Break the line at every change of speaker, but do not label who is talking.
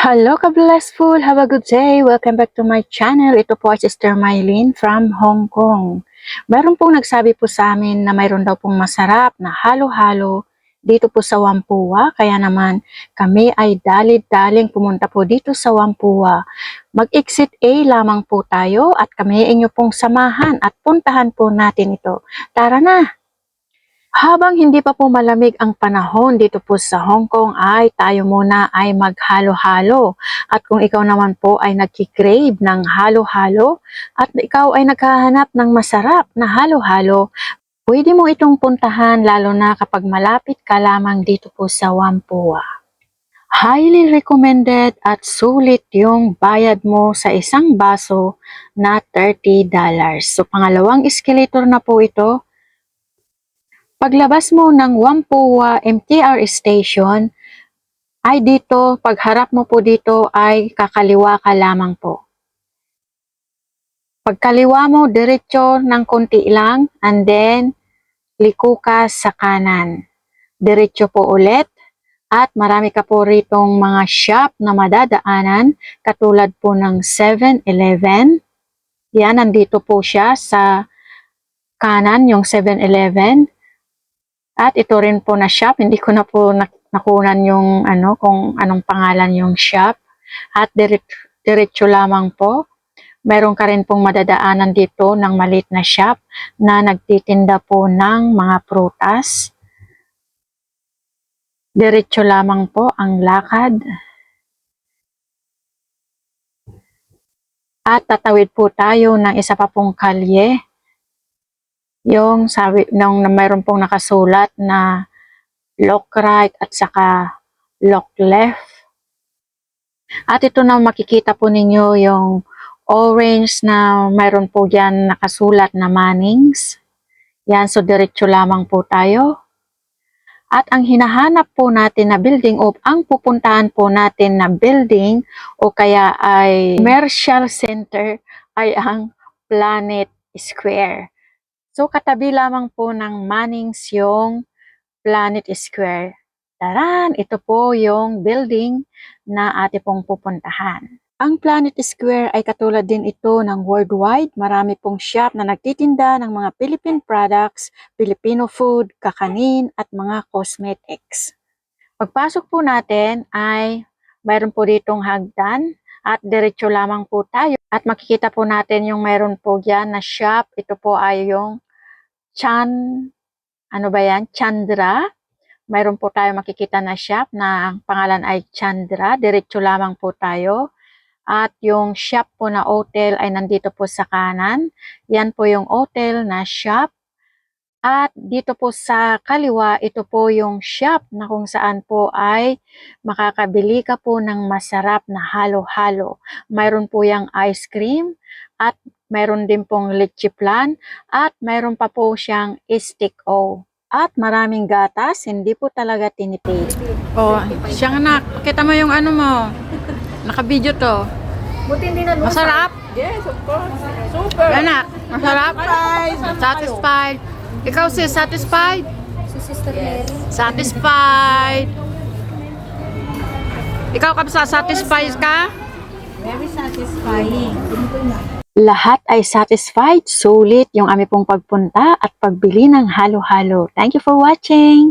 Hello ka-blessful! Have a good day! Welcome back to my channel. Ito po ay Sister Mylene from Hong Kong. Meron pong nagsabi po sa amin na mayroon daw pong masarap na halo-halo dito po sa Wampuwa. Kaya naman kami ay dalid-daling pumunta po dito sa Wampuwa. Mag-exit A lamang po tayo at kami inyo pong samahan at puntahan po natin ito. Tara na! Habang hindi pa po malamig ang panahon dito po sa Hong Kong ay tayo muna ay maghalo-halo. At kung ikaw naman po ay nagkikrave ng halo-halo at ikaw ay naghahanap ng masarap na halo-halo, pwede mo itong puntahan lalo na kapag malapit ka lamang dito po sa Wampuwa. Highly recommended at sulit yung bayad mo sa isang baso na $30. So pangalawang escalator na po ito Paglabas mo ng Wampuwa MTR station, ay dito, pagharap mo po dito ay kakaliwa ka lamang po. Pagkaliwa mo, diretso ng konti lang, and then, liko ka sa kanan. Diretso po ulit, at marami ka po ritong mga shop na madadaanan, katulad po ng 7-Eleven. Yan, nandito po siya sa kanan, yung 7-Eleven. At ito rin po na shop, hindi ko na po nak- nakunan yung ano, kung anong pangalan yung shop. At diretso lamang po. Meron ka rin pong madadaanan dito ng maliit na shop na nagtitinda po ng mga prutas. Diretso lamang po ang lakad. At tatawid po tayo ng isa pa pong kalye yung sabi nung mayroon pong nakasulat na lock right at saka lock left. At ito na makikita po ninyo yung orange na mayroon po dyan nakasulat na Mannings. Yan, so diretso lamang po tayo. At ang hinahanap po natin na building o ang pupuntahan po natin na building o kaya ay commercial center ay ang Planet Square. So, katabi lamang po ng Mannings yung Planet Square. Taran, ito po yung building na ate pong pupuntahan. Ang Planet Square ay katulad din ito ng worldwide. Marami pong shop na nagtitinda ng mga Philippine products, Filipino food, kakanin at mga cosmetics. Pagpasok po natin ay mayroon po ditong hagdan at diretso lamang po tayo. At makikita po natin yung mayroon po dyan na shop. Ito po ay yung Chan, ano ba yan? Chandra. Mayroon po tayo makikita na shop na ang pangalan ay Chandra. Diretso lamang po tayo. At yung shop po na hotel ay nandito po sa kanan. Yan po yung hotel na shop. At dito po sa kaliwa, ito po yung shop na kung saan po ay makakabili ka po ng masarap na halo-halo. Mayroon po yung ice cream at mayroon din pong leche plan at mayroon pa po siyang stick o. At maraming gatas, hindi po talaga tinipid. Oh, siyang anak, pakita mo yung ano mo. Naka-video to.
Buti hindi na
Masarap?
Yes, of course. Super.
Anak, masarap? Satisfied. Ikaw si satisfied?
Si Sister Mary.
Satisfied. Ikaw ka satisfied ka?
Very satisfying.
Lahat ay satisfied, sulit yung aming pong pagpunta at pagbili ng halo-halo. Thank you for watching!